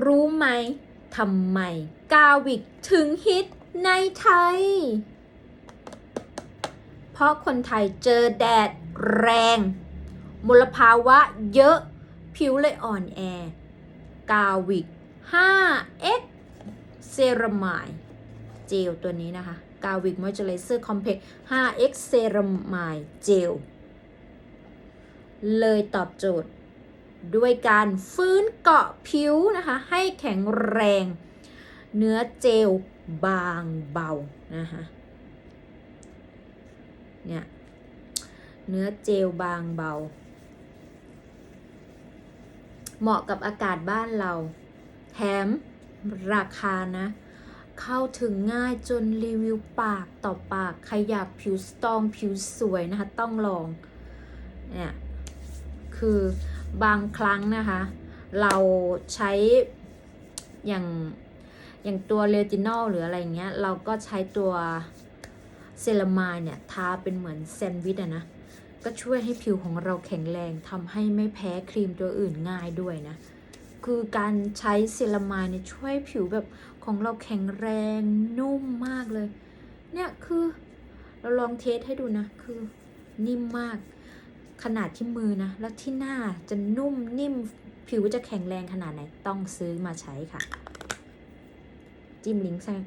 รู้ไหมทำไมกาวิกถึงฮิตในไทย เพราะคนไทยเจอแดดแรง มลภาวะเยอะ ผิวเลยอ่อนแอ กาวิก 5x เซรามายเจลตัวนี้นะคะ กาวิกมอยเจอไรเซอร์คอมเพล็ก 5x เซรามายเจล เลยตอบโจทย์ ด้วยการฟื้นเกาะผิวนะคะ ให้แข็งแรง เนื้อเจลบางเบานะคะเนี่ยเนื้อเจลบางเบา เหมาะกับอากาศบ้านเรา แถมราคานะ เข้าถึงง่ายจนรีวิวปากต่อปากใครอยากผิวสตองผิวสวยนะคะ ต้องลองเนี่ยคือ บางครั้งนะคะ เราใช้อย่างอย่างตัวเลตินอลหรืออะไรเงี้ย เราก็ใช้ตัวเซรามายเนี่ย ทาเป็นเหมือนแซนด์วิชอะนะ ก็ช่วยให้ผิวของเราแข็งแรงทำให้ไม่แพ้ครีมตัวอื่นง่ายด้วยนะ คือการใช้เซรามายเนี่ยช่วยผิวแบบของเราแข็งแรงนุ่มมากเลย เนี่ยคือเราลองเทสให้ดูนะ คือนิ่มมาก ขนาดที่มือนะ แล้วที่หน้าจะนุ่มนิ่มผิวจะแข็งแรงขนาดไหน ต้องซื้อมาใช้ค่ะ จิ้มลิงก์สั่ง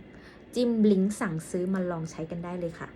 จิ้มลิงก์สั่งซื้อมาลองใช้กันได้เลยค่ะ